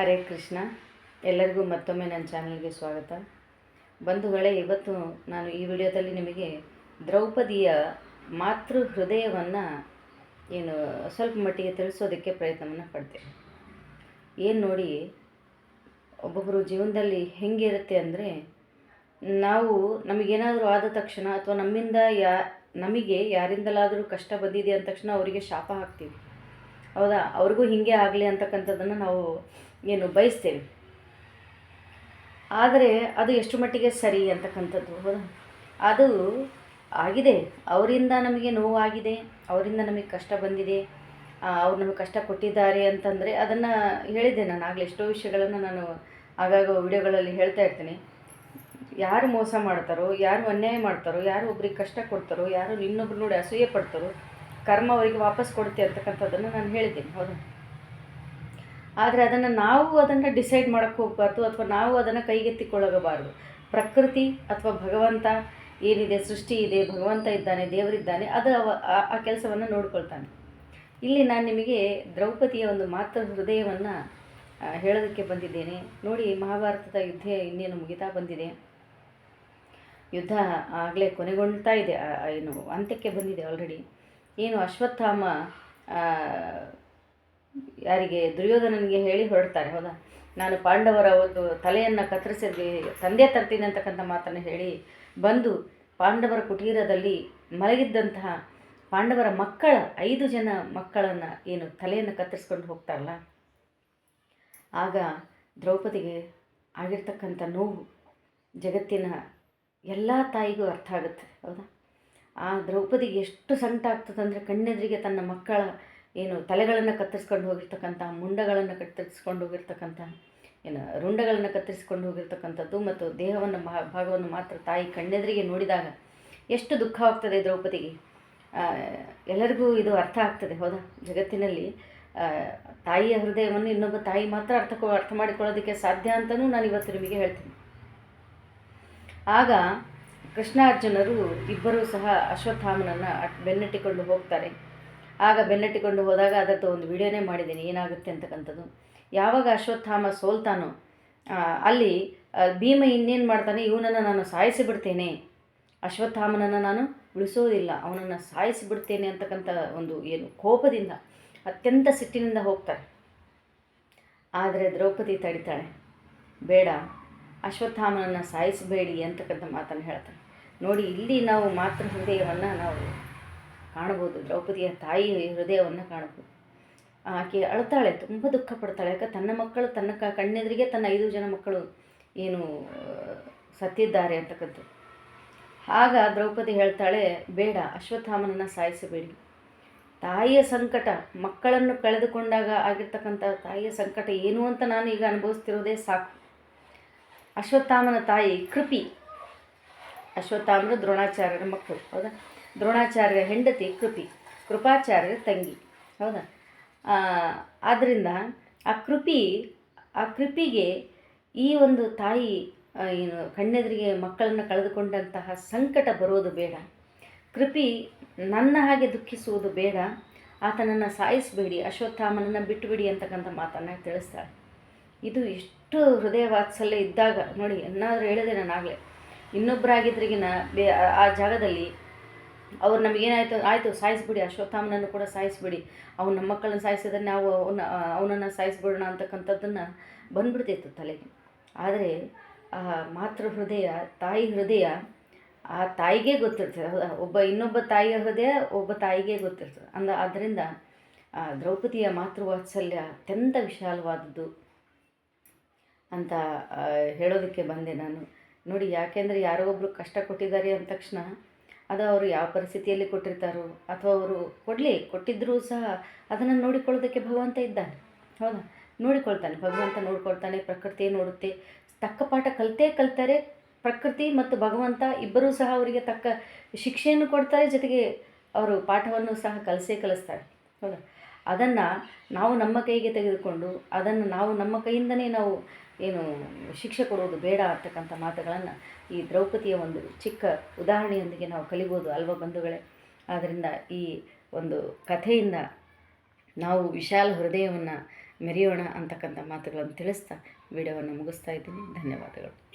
ಹರೇ ಕೃಷ್ಣ. ಎಲ್ಲರಿಗೂ ಮತ್ತೊಮ್ಮೆ ನನ್ನ ಚಾನಲ್ಗೆ ಸ್ವಾಗತ. ಬಂಧುಗಳೇ, ಇವತ್ತು ನಾನು ಈ ವಿಡಿಯೋದಲ್ಲಿ ನಿಮಗೆ ದ್ರೌಪದಿಯ ಮಾತೃ ಹೃದಯವನ್ನು ಏನು ಸ್ವಲ್ಪ ಮಟ್ಟಿಗೆ ತಿಳಿಸೋದಕ್ಕೆ ಪ್ರಯತ್ನವನ್ನು ಪಡ್ತೇನೆ. ಏನು ನೋಡಿ ಒಬ್ಬೊಬ್ಬರು ಜೀವನದಲ್ಲಿ ಹೆಂಗಿರುತ್ತೆ ಅಂದರೆ, ನಾವು ನಮಗೇನಾದರೂ ಆದ ತಕ್ಷಣ ಅಥವಾ ನಮ್ಮಿಂದ ಯಾ, ನಮಗೆ ಯಾರಿಂದಲಾದರೂ ಕಷ್ಟ ಬಂದಿದೆ ಅಂದ ತಕ್ಷಣ ಅವರಿಗೆ ಶಾಪ ಹಾಕ್ತೀವಿ. ಹೌದಾ? ಅವ್ರಿಗೂ ಹೀಗೆ ಆಗಲಿ ಅಂತಕ್ಕಂಥದ್ದನ್ನು ನಾವು ಏನು ಬಯಸ್ತೇವೆ ಆದರೆ ಅದು ಎಷ್ಟು ಮಟ್ಟಿಗೆ ಸರಿ ಅಂತಕ್ಕಂಥದ್ದು ಅದು ಆಗಿದೆ. ಅವರಿಂದ ನಮಗೆ ನೋವಾಗಿದೆ, ಅವರಿಂದ ನಮಗೆ ಕಷ್ಟ ಬಂದಿದೆ. ಅವ್ರು ನಮಗೆ ಕಷ್ಟ ಕೊಟ್ಟಿದ್ದಾರೆ ಅಂತಂದರೆ ಅದನ್ನು ಹೇಳಿದ್ದೆ ನಾನು. ಆಗಲೇ ಎಷ್ಟೋ ವಿಷಯಗಳನ್ನು ನಾನು ಆಗಾಗ ವಿಡಿಯೋಗಳಲ್ಲಿ ಹೇಳ್ತಾ ಇರ್ತೀನಿ. ಯಾರು ಮೋಸ ಮಾಡ್ತಾರೋ, ಯಾರು ಅನ್ಯಾಯ ಮಾಡ್ತಾರೋ, ಯಾರು ಒಬ್ರಿಗೆ ಕಷ್ಟ ಕೊಡ್ತಾರೋ, ಯಾರು ಇನ್ನೊಬ್ರು ನೋಡಿ ಅಸೂಯೆ ಪಡ್ತಾರೋ, ಕರ್ಮ ಅವರಿಗೆ ವಾಪಸ್ ಕೊಡುತ್ತೆ ಅಂತಕ್ಕಂಥದ್ದನ್ನು ನಾನು ಹೇಳಿದ್ದೀನಿ, ಹೌದಾ? ಆದರೆ ಅದನ್ನು ನಾವು ಅದನ್ನು ಡಿಸೈಡ್ ಮಾಡೋಕ್ಕೆ ಹೋಗಬಾರ್ದು ಅಥವಾ ನಾವು ಅದನ್ನು ಕೈಗೆತ್ತಿಕೊಳ್ಳಬಾರ್ದು ಪ್ರಕೃತಿ ಅಥವಾ ಭಗವಂತ ಏನಿದೆ, ಸೃಷ್ಟಿ ಇದೆ, ಭಗವಂತ ಇದ್ದಾನೆ ದೇವರಿದ್ದಾನೆ ಅದು ಅವ ಆ- ಕೆಲಸವನ್ನು ನೋಡ್ಕೊಳ್ತಾನೆ. ಇಲ್ಲಿ ನಾನು ನಿಮಗೆ ದ್ರೌಪದಿಯ ಒಂದು ಮಾತೃ ಹೃದಯವನ್ನು ಹೇಳೋದಕ್ಕೆ ಬಂದಿದ್ದೇನೆ. ನೋಡಿ, ಮಹಾಭಾರತದ ಯುದ್ಧ ಇನ್ನೇನು ಮುಗಿತಾ ಬಂದಿದೆ. ಯುದ್ಧ ಆಗಲೇ ಕೊನೆಗೊಳ್ತಾ ಇದೆ. ಏನು ಅಂತ್ಯಕ್ಕೆ ಬಂದಿದೆ ಆಲ್ರೆಡಿ ಏನು ಅಶ್ವತ್ಥಾಮ ಯಾರಿಗೆ ದುರ್ಯೋಧನನಿಗೆ ಹೇಳಿ ಹೊರಡ್ತಾರೆ, ಹೌದಾ? ನಾನು ಪಾಂಡವರ ಒಂದು ತಲೆಯನ್ನು ಕತ್ತರಿಸಿದ್ವಿ ತಂದೆ ತರ್ತೀನಿ ಅಂತಕ್ಕಂಥ ಮಾತನ್ನು ಹೇಳಿ ಬಂದು ಪಾಂಡವರ ಕುಟೀರದಲ್ಲಿ ಮಲಗಿದ್ದಂತಹ ಪಾಂಡವರ ಮಕ್ಕಳ, ಐದು ಜನ ಮಕ್ಕಳನ್ನು ಏನು ತಲೆಯನ್ನು ಕತ್ತರಿಸ್ಕೊಂಡು ಹೋಗ್ತಾರಲ್ಲ, ಆಗ ದ್ರೌಪದಿಗೆ ಆಗಿರ್ತಕ್ಕಂಥ ನೋವು ಜಗತ್ತಿನ ಎಲ್ಲ ತಾಯಿಗೂ ಅರ್ಥ ಆಗುತ್ತೆ, ಹೌದಾ? ಆ ದ್ರೌಪದಿಗೆ ಎಷ್ಟು ಸಂಕಟ ಆಗ್ತದಂದರೆ ಕಣ್ಣೆದುರಿಗೆ ತನ್ನ ಮಕ್ಕಳ ಏನು ತಲೆಗಳನ್ನು ಕತ್ತರಿಸ್ಕೊಂಡು ಹೋಗಿರ್ತಕ್ಕಂಥ, ಮುಂಡಗಳನ್ನು ಕತ್ತರಿಸ್ಕೊಂಡು ಹೋಗಿರ್ತಕ್ಕಂಥ, ಏನು ರುಂಡಗಳನ್ನು ಕತ್ತರಿಸ್ಕೊಂಡು ಹೋಗಿರ್ತಕ್ಕಂಥದ್ದು ಮತ್ತು ದೇಹವನ್ನು ಭಾಗವನ್ನು ಮಾತ್ರ ತಾಯಿ ಕಣ್ಣೆದರಿಗೆ ನೋಡಿದಾಗ ಎಷ್ಟು ದುಃಖವಾಗ್ತದೆ ದ್ರೌಪದಿಗೆ. ಎಲ್ಲರಿಗೂ ಇದು ಅರ್ಥ ಆಗ್ತದೆ, ಹೌದಾ? ಜಗತ್ತಿನಲ್ಲಿ ತಾಯಿಯ ಹೃದಯವನ್ನು ಇನ್ನೊಬ್ಬ ತಾಯಿ ಮಾತ್ರ ಅರ್ಥ ಅರ್ಥ ಮಾಡಿಕೊಳ್ಳೋದಕ್ಕೆ ಸಾಧ್ಯ ಅಂತಲೂ ನಾನು ಇವತ್ತು ನಿಮಗೆ ಹೇಳ್ತೀನಿ. ಆಗ ಕೃಷ್ಣಾರ್ಜುನರು ಇಬ್ಬರೂ ಸಹ ಅಶ್ವತ್ಥಾಮನನ್ನು ಬೆನ್ನಟ್ಟಿಕೊಂಡು ಹೋಗ್ತಾರೆ. ಆಗ ಬೆನ್ನಟ್ಟಿಕೊಂಡು ಹೋದಾಗ ಅದರದ್ದು ಒಂದು ವಿಡಿಯೋನೇ ಮಾಡಿದ್ದೀನಿ, ಏನಾಗುತ್ತೆ ಅಂತಕ್ಕಂಥದ್ದು. ಯಾವಾಗ ಅಶ್ವತ್ಥಾಮ ಸೋಲ್ತಾನೋ ಅಲ್ಲಿ ಭೀಮ ಇನ್ನೇನು ಮಾಡ್ತಾನೆ, ಇವನನ್ನು ನಾನು ಸಾಯಿಸಿ ಬಿಡ್ತೇನೆ ಅಶ್ವತ್ಥಾಮನನ್ನು ನಾನು ಉಳಿಸೋದಿಲ್ಲ, ಅವನನ್ನು ಸಾಯಿಸಿ ಬಿಡ್ತೇನೆ ಅಂತಕ್ಕಂಥ ಒಂದು ಏನು ಕೋಪದಿಂದ ಅತ್ಯಂತ ಸಿಟ್ಟಿನಿಂದ ಹೋಗ್ತಾರೆ. ಆದರೆ ದ್ರೌಪದಿ ತಡಿತಾಳೆ, ಬೇಡ ಅಶ್ವತ್ಥಾಮನನ್ನು ಸಾಯಿಸಬೇಡಿ ಅಂತಕ್ಕಂಥ ಮಾತನ್ನು ಹೇಳ್ತಾನೆ. ನೋಡಿ, ಇಲ್ಲಿ ನಾವು ಮಾತೃ ಹೃದಯವನ್ನು ನಾವು ಕಾಣ್ಬೋದು ದ್ರೌಪದಿಯ ತಾಯಿ ಹೃದಯವನ್ನು ಕಾಣ್ಬೋದು ಆಕೆ ಅಳ್ತಾಳೆ, ತುಂಬ ದುಃಖ ಪಡ್ತಾಳೆ. ಯಾಕೆ ತನ್ನ ಮಕ್ಕಳು, ತನ್ನ ಕ, ಕಣ್ಣೆದುರಿಗೆ ತನ್ನ ಐದು ಜನ ಮಕ್ಕಳು ಏನು ಸತ್ತಿದ್ದಾರೆ ಅಂತಕ್ಕಂಥದ್ದು. ಆಗ ದ್ರೌಪದಿ ಹೇಳ್ತಾಳೆ, ಬೇಡ, ಅಶ್ವತ್ಥಾಮನನ್ನು ಸಾಯಿಸಬೇಡಿ. ತಾಯಿಯ ಸಂಕಟ, ಮಕ್ಕಳನ್ನು ಕಳೆದುಕೊಂಡಾಗ ಆಗಿರ್ತಕ್ಕಂಥ ತಾಯಿಯ ಸಂಕಟ ಏನು ಅಂತ ನಾನು ಈಗ ಅನುಭವಿಸ್ತಿರೋದೇ ಸಾಕು. ಅಶ್ವತ್ಥಾಮನ ತಾಯಿ ಕೃಪಿ. ಅಶ್ವತ್ಥಾಮನ ದ್ರೋಣಾಚಾರ್ಯರ ಮಕ್ಕಳು, ಹೌದಾ? ದ್ರೋಣಾಚಾರ್ಯರ ಹೆಂಡತಿ, ಕೃಪಿ ಕೃಪಾಚಾರ್ಯರ ತಂಗಿ. ಹೌದಾ? ಆದ್ದರಿಂದ ಆ ಕೃಪಿ, ಆ ಕೃಪಿಗೆ ಈ ಒಂದು ತಾಯಿ ಏನು, ಕಣ್ಣೆದುರಿಗೆ ಮಕ್ಕಳನ್ನು ಕಳೆದುಕೊಂಡಂತಹ ಸಂಕಟ ಬರೋದು ಬೇಡ. ಕೃಪಿ ನನ್ನ ಹಾಗೆ ದುಃಖಿಸುವುದು ಬೇಡ. ಆತನನ್ನು ಸಾಯಿಸಬೇಡಿ, ಅಶ್ವತ್ಥಾಮನನ್ನು ಬಿಟ್ಟುಬಿಡಿ ಅಂತಕ್ಕಂಥ ಮಾತನ್ನು ತಿಳಿಸ್ತಾಳೆ. ಇದು ಎಷ್ಟು ಹೃದಯ ವಾತ್ಸಲ್ಯ ಇದ್ದಾಗ, ನೋಡಿ ಏನಾದರೂ ಹೇಳಿದೆ ನಾನು ಆಗಲೇ ಇನ್ನೊಬ್ಬರಾಗಿದ್ರಿಗಿನ ಬೇ ಆ ಜಾಗದಲ್ಲಿ ಅವ್ರು ನಮಗೇನಾಯಿತು ಆಯಿತು, ಸಾಯಿಸ್ಬಿಡಿ, ಅಶ್ವತ್ಥಾಮನನ್ನು ಕೂಡ ಸಾಯಿಸ್ಬಿಡಿ. ಅವ್ನು ನಮ್ಮ ಮಕ್ಕಳನ್ನ ಸಾಯಿಸಿದ್ರೆ ನಾವು ಅವನ, ಅವನನ್ನು ಸಾಯಿಸ್ಬಿಡೋಣ ಅಂತಕ್ಕಂಥದ್ದನ್ನು ಬಂದ್ಬಿಡ್ತಿತ್ತು ತಲೆಗೆ. ಆದರೆ ಆ ಮಾತೃ ಹೃದಯ, ತಾಯಿ ಹೃದಯ, ಆ ತಾಯಿಗೆ ಗೊತ್ತಿರ್ತದೆ. ಒಬ್ಬ ಇನ್ನೊಬ್ಬ ತಾಯಿಯ ಹೃದಯ, ಒಬ್ಬ ತಾಯಿಗೆ ಗೊತ್ತಿರ್ತದೆ. ಅಂದ ಆದ್ದರಿಂದ ದ್ರೌಪದಿಯ ಮಾತೃವಾತ್ಸಲ್ಯ ಅತ್ಯಂತ ವಿಶಾಲವಾದದ್ದು ಅಂತ ಹೇಳೋದಕ್ಕೆ ಬಂದೆ ನಾನು. ನೋಡಿ, ಯಾಕೆಂದರೆ ಯಾರೋ ಒಬ್ಬರು ಕಷ್ಟ ಕೊಟ್ಟಿದ್ದಾರೆ ಅಂದ ತಕ್ಷಣ ಅದು ಅವರು ಯಾವ ಪರಿಸ್ಥಿತಿಯಲ್ಲಿ ಕೊಟ್ಟಿರ್ತಾರೋ ಅಥವಾ ಅವರು ಕೊಡಲಿ ಕೊಟ್ಟಿದ್ದರೂ ಸಹ ಅದನ್ನು ನೋಡಿಕೊಳ್ಳೋದಕ್ಕೆ ಭಗವಂತ ಇದ್ದಾನೆ. ಹೌದಾ? ನೋಡಿಕೊಳ್ತಾನೆ. ಭಗವಂತ ನೋಡಿಕೊಳ್ತಾನೆ ಪ್ರಕೃತಿ ನೋಡುತ್ತೆ. ತಕ್ಕ ಪಾಠ ಕಲಿತೇ ಕಲ್ತಾರೆ, ಪ್ರಕೃತಿ ಮತ್ತು ಭಗವಂತ ಇಬ್ಬರೂ ಸಹ ಅವರಿಗೆ ತಕ್ಕ ಶಿಕ್ಷೆಯನ್ನು ಕೊಡ್ತಾರೆ, ಜೊತೆಗೆ ಅವರು ಪಾಠವನ್ನು ಸಹ ಕಲಿಸೇ ಕಲಿಸ್ತಾರೆ. ಹೌದಾ? ಅದನ್ನು ನಾವು ನಮ್ಮ ಕೈಗೆ ತೆಗೆದುಕೊಂಡು ಅದನ್ನು ನಾವು ನಮ್ಮ ಕೈಯಿಂದನೇ ನಾವು ಏನು ಶಿಕ್ಷೆ ಕೊಡೋದು ಬೇಡ ಅಂತಕ್ಕಂಥ ಮಾತುಗಳನ್ನು ಈ ದ್ರೌಪದಿಯ ಒಂದು ಚಿಕ್ಕ ಉದಾಹರಣೆಯೊಂದಿಗೆ ನಾವು ಕಲಿಬೋದು ಅಲ್ವ ಬಂಧುಗಳೇ? ಆದ್ದರಿಂದ ಈ ಒಂದು ಕಥೆಯಿಂದ ನಾವು ವಿಶಾಲ ಹೃದಯವನ್ನು ಮೆರೆಯೋಣ ಅಂತಕ್ಕಂಥ ಮಾತುಗಳನ್ನು ತಿಳಿಸ್ತಾ ವಿಡಿಯೋವನ್ನು ಮುಗಿಸ್ತಾ ಇದ್ದೀನಿ. ಧನ್ಯವಾದಗಳು.